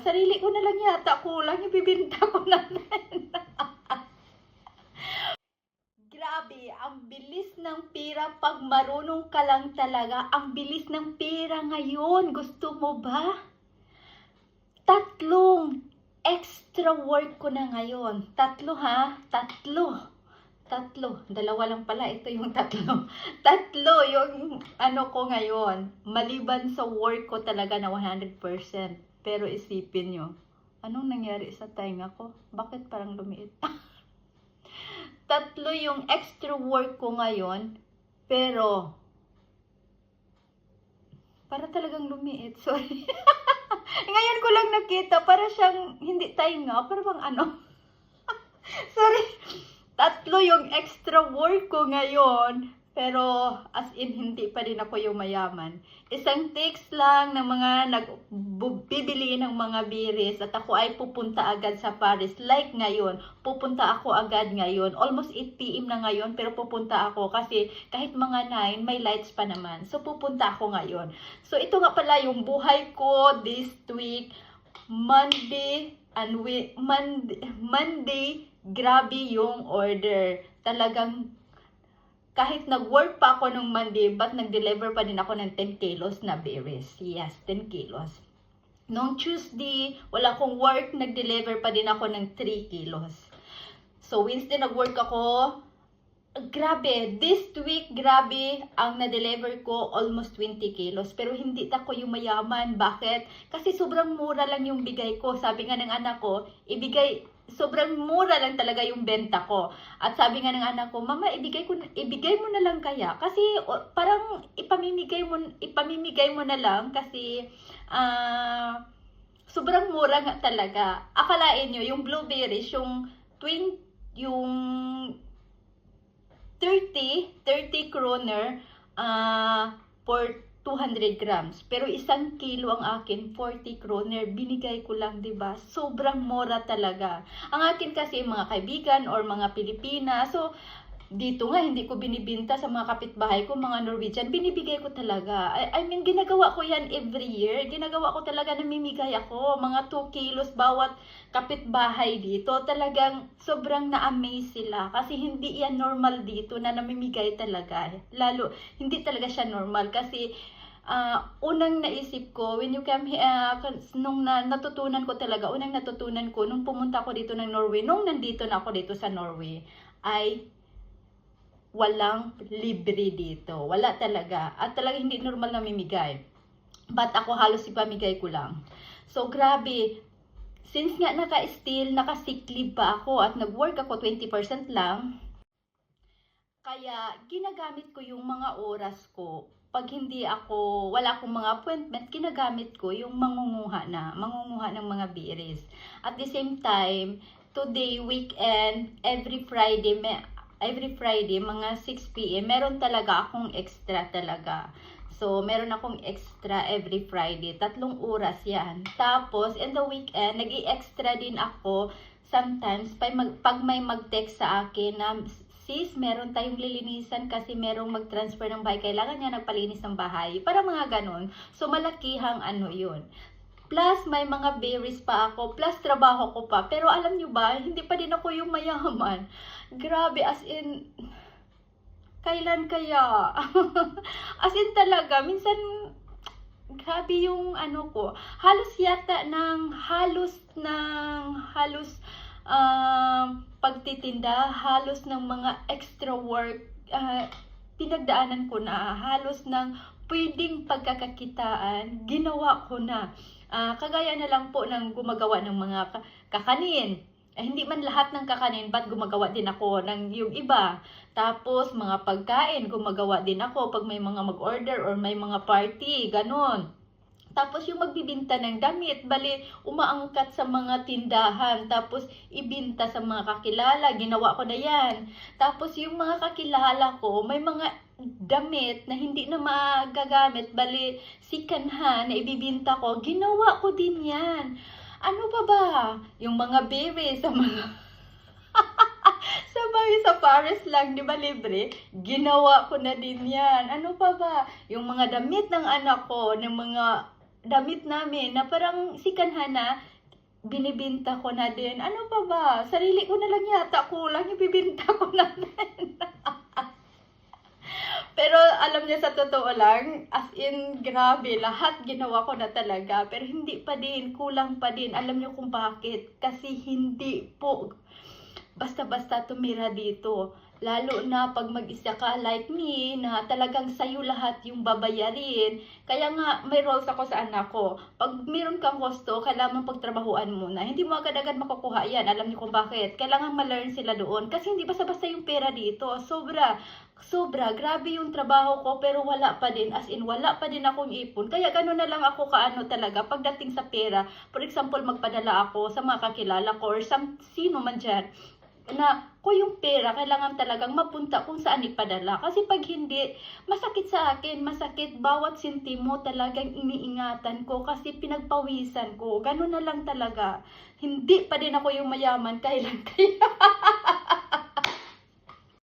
Sarili ko na lang yata kulang. Ibibinta ko na. Grabe, ang bilis ng pera pag marunong ka lang talaga. Ang bilis ng pera ngayon. Gusto mo ba? Tatlong extra work ko na ngayon. Tatlo ha? Tatlo. Tatlo. Dalawa lang pala. Ito yung tatlo. Tatlo yung ano ko ngayon. Maliban sa work ko talaga na 100%. Pero isipin nyo, anong nangyari sa tainga ko? Bakit parang lumiit? Tatlo yung extra work ko ngayon. Pero, para talagang lumiit. Sorry. ngayon ko lang nakita. Para siyang hindi tainga. Para bang ano? Sorry. Tatlo yung extra work ko ngayon. Pero as in hindi pa rin ako yung mayaman. Isang text lang ng mga nagbibili ng mga biris at ako ay pupunta agad sa Paris. Like ngayon, pupunta ako agad ngayon. Almost 8 p.m. na ngayon pero pupunta ako kasi kahit mga 9 may lights pa naman. So pupunta ako ngayon. So ito nga pala yung buhay ko this week. Monday and we, Monday, Monday, grabe yung order. Talagang kahit nag-work pa ako nung Monday, but nag-deliver pa din ako ng 10 kilos na berries. Yes, 10 kilos. Nung Tuesday, wala akong work, nag-deliver pa din ako ng 3 kilos. So, Wednesday nag-work ako. Grabe, this week, grabe, ang na-deliver ko almost 20 kilos. Pero hindi ako yung mayaman. Bakit? Kasi sobrang mura lang yung bigay ko. Sabi nga ng anak ko, ibigay, sobrang mura lang talaga yung benta ko. At sabi nga ng anak ko, Mama, ibigay ko ibigay mo na lang kaya kasi o, parang ipamimigay mo ipamimigay mo na lang kasi ah sobrang mura nga talaga. Akalain nyo, yung blueberries, yung 20, yung 30, 30 kroner ah for 200 grams. Pero isang kilo ang akin, 40 kroner. Binigay ko lang, 'di ba Sobrang mura talaga. Ang akin kasi mga kaibigan or mga Pilipina. So, dito nga, hindi ko binibinta sa mga kapitbahay ko, mga Norwegian. Binibigay ko talaga. I, I mean, ginagawa ko yan every year. Ginagawa ko talaga, namimigay ako. Mga 2 kilos bawat kapitbahay dito. Talagang sobrang na-amaze sila. Kasi hindi yan normal dito na namimigay talaga. Lalo, hindi talaga siya normal. Kasi ah, unang naisip ko, when you come here, ah, nung na, natutunan ko talaga, unang natutunan ko, nung pumunta ako dito ng Norway, nung nandito na ako dito sa Norway, ay walang libre dito. Wala talaga. At talaga hindi normal na mimigay. But ako halos ipamigay ko lang. So, grabe. Since nga naka-still, naka-sick pa ako at nag-work ako 20% lang, kaya ginagamit ko yung mga oras ko. Pag hindi ako, wala akong mga appointment, ginagamit ko yung mangunguha na, mangunguha ng mga biris. At the same time, today, weekend, every Friday, may, every Friday, mga 6 p.m., meron talaga akong extra talaga. So, meron akong extra every Friday. Tatlong oras yan. Tapos, in the weekend, nag extra din ako sometimes pag may mag-text sa akin na sis, meron tayong lilinisan kasi merong mag-transfer ng bahay. Kailangan niya nagpalinis ng bahay. Para mga ganun. So, malakihang ano yun. Plus, may mga berries pa ako. Plus, trabaho ko pa. Pero alam nyo ba, hindi pa din ako yung mayaman. Grabe, as in, kailan kaya? as in talaga, minsan, grabe yung ano ko. Halos yata ng, halos ng, halos, um, pagtitinda, halos ng mga extra work, ah, pinagdaanan ko na, halos ng pwedeng pagkakakitaan, ginawa ko na. Ah, kagaya na lang po ng gumagawa ng mga ka- kakanin. Eh, hindi man lahat ng kakanin, but gumagawa din ako ng yung iba. Tapos, mga pagkain, gumagawa din ako pag may mga mag-order or may mga party, ganon. Tapos yung magbibinta ng damit, bali umaangkat sa mga tindahan, tapos ibinta sa mga kakilala, ginawa ko na yan. Tapos yung mga kakilala ko, may mga damit na hindi na magagamit, bali sikanhan na ibibinta ko, ginawa ko din yan. Ano pa ba? Yung mga berries sa mga sa mga sa Paris lang, di ba libre? Ginawa ko na din yan. Ano pa ba? Yung mga damit ng anak ko, ng mga damit namin na parang si Kanhana, binibinta ko na din. Ano pa ba? Sarili ko na lang yata kulang, ibibinta ko na din. Pero alam niya sa totoo lang, as in, grabe, lahat ginawa ko na talaga. Pero hindi pa din, kulang pa din. Alam niyo kung bakit? Kasi hindi po basta-basta tumira dito. Lalo na pag mag-isa ka like me, na talagang sa'yo lahat yung babayarin. Kaya nga, may roles ako sa anak ko. Pag meron kang gusto, kailangan pagtrabahuan muna. Hindi mo agad-agad makukuha yan. Alam niyo kung bakit. Kailangan ma-learn sila doon. Kasi hindi basta-basta yung pera dito. Sobra. Sobra. Grabe yung trabaho ko, pero wala pa din. As in, wala pa din akong ipon. Kaya gano'n na lang ako kaano talaga. Pagdating sa pera, for example, magpadala ako sa mga kakilala ko or sa sino man dyan na ko yung pera, kailangan talagang mapunta kung saan ipadala. Kasi pag hindi, masakit sa akin, masakit. Bawat sentimo talagang iniingatan ko kasi pinagpawisan ko. Ganun na lang talaga. Hindi pa din ako yung mayaman kailan kaya.